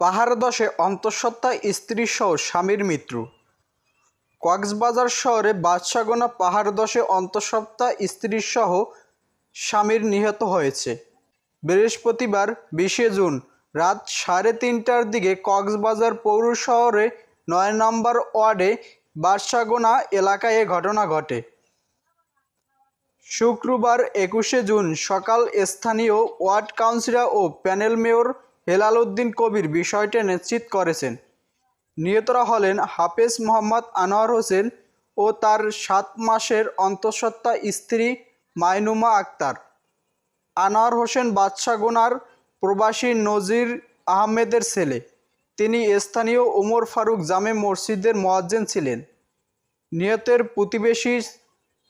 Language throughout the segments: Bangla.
পাহাড় দশে অন্তঃসত্ত্বা স্ত্রীসহ স্বামীর মৃত্যু। কক্সবাজার শহরে বাদশাগোনা পাহাড় দশে অন্তঃসত্ত্বা স্ত্রীসহ স্বামীর নিহত হয়েছে। বৃহস্পতিবার বিশে জুন রাত সাড়ে তিনটার দিকে কক্সবাজার পৌর শহরে নয় নম্বর ওয়ার্ডে বাদশাগোনা এলাকায় এ ঘটনা ঘটে। শুক্রবার একুশে জুন সকাল স্থানীয় ওয়ার্ড কাউন্সিলর ও প্যানেল মেয়র হেলাল উদ্দিন কবির বিষয়টি নিশ্চিত করেছেন। নিহতরা হলেন হাফেজ মোহাম্মদ আনোয়ার হোসেন ও তার সাত মাসের অন্তঃসত্ত্বা স্ত্রী মাইনুমা আক্তার। আনোয়ার হোসেন বাদশাগোনার প্রবাসী নজির আহমেদের ছেলে। তিনি স্থানীয় ওমর ফারুক জামে মসজিদের মোয়াজ্জেন ছিলেন। নিহতের প্রতিবেশী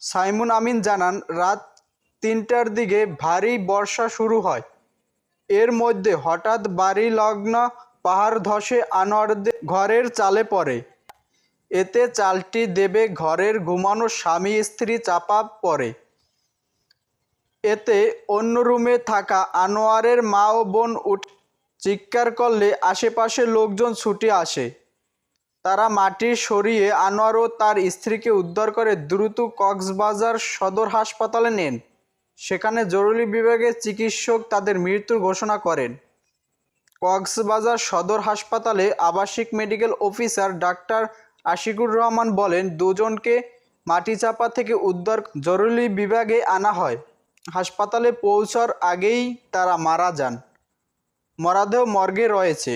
সাইমুন আমিন জানান, রাত তিনটার দিকে ভারী বর্ষা শুরু হয়। এর মধ্যে হঠাৎ বাড়ি লগ্ন পাহাড় ধসে আনোয়ারদের ঘরের চালে পড়ে। এতে চালটি দেবে ঘরের ঘুমানো স্বামী স্ত্রী চাপা পড়ে। এতে অন্য রুমে থাকা আনোয়ারের মা ও বোন উঠ চিৎকার করলে আশেপাশের লোকজন ছুটে আসে। তারা মাটি সরিয়ে আনোয়ার ও তার স্ত্রীকে উদ্ধার করে দ্রুত কক্সবাজার সদর হাসপাতালে নেন। সেখানে জরুরি বিভাগের চিকিৎসক তাদের মৃত্যুর ঘোষণা করেন। কক্সবাজার সদর হাসপাতালে আবাসিক medical officer doctor Ashikur Rahman বলেন, দুজনকে মাটিচাপা থেকে উদ্ধার জরুরি বিভাগে আনা হয়। হাসপাতালে পৌঁছার আগেই তারা মারা যান। মরাদেহ মর্গে রয়েছে।